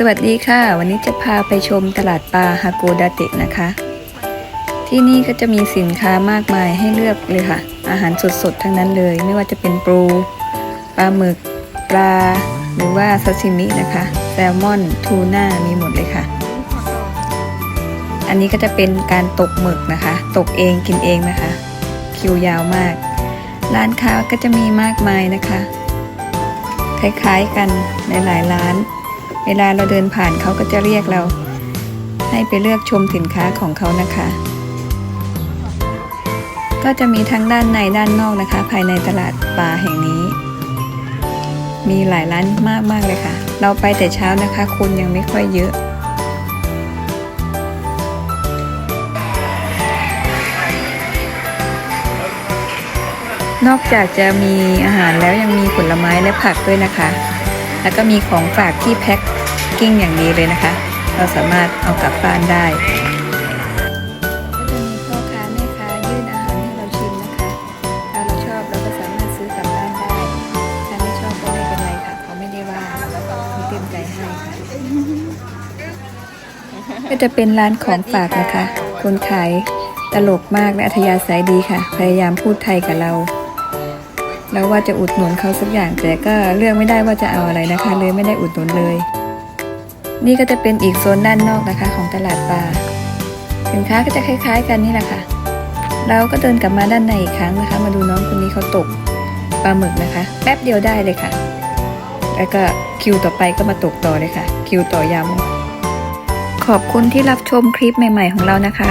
สวัสดีค่ะ วันนี้จะพาไปชมตลาดปลาฮาโกดาเตะนะคะ ที่นี่ก็จะมีสินค้ามากมายให้เลือกเลยค่ะ อาหารสดๆ ทั้งนั้นเลย ไม่ว่าจะเป็นปูปลาหมึก ปลา หรือว่าซาชิมินะคะ แซลมอน ทูน่า มีหมดเลยค่ะ อันนี้ก็จะเป็นการตกหมึกนะคะ ตกเองกินเองนะคะ คิวยาวมาก ร้านค้าก็จะมีมากมายนะคะ คล้ายๆกันในหลายร้าน เวลาเราเดินผ่านเขาก็จะเรียกเรา ให้ไปเลือกชมสินค้าของเขานะคะ ก็จะมีทั้งด้านในด้านนอกนะคะ ภายในตลาดปลาแห่งนี้ มีหลายร้านมากๆเลยค่ะ เราไปแต่เช้านะคะคนยังไม่ค่อยเยอะนอกจากจะมีอาหารแล้วยังมีผลไม้และผักด้วยนะคะ แล้วก็มีของฝากที่แพ็ค กิ้งอย่างนี้เลยนะคะ เราสามารถเอากลับบ้านได้ก็จะมีพ่อค้าแม่ค้ายื่นอาหารให้เราชิมนะคะถ้าเราชอบเราก็สามารถซื้อกลับบ้านได้ถ้าไม่ชอบก็ไม่เป็นไรค่ะเขาไม่ได้ว่ามีเต็มใจให้ค่ะก็จะเป็นร้านของฝากนะคะ คนขายตลกมากและอัธยาศัยดีค่ะ พยายามพูดไทยกับเรา แล้วว่าจะอุดหนุนเขาสักอย่างแต่ก็เลือกไม่ได้ว่าจะเอาอะไรนะคะ เลยไม่ได้อุดหนุนเลย นี่ก็จะเป็นอีกโซนด้านนอกนะคะของตลาดปลาสินค้าก็จะคล้าย ๆ กันนี่แหละค่ะ เราก็เดินกลับมาด้านในอีกครั้งนะคะ มาดูน้องคนนี้เขาตกปลาหมึกนะคะ แป๊บเดียวได้เลยค่ะ แล้วก็คิวต่อไปก็มาตกต่อเลยค่ะ คิวต่อยำขอบคุณที่รับชมคลิปใหม่ ๆ ของเรานะคะ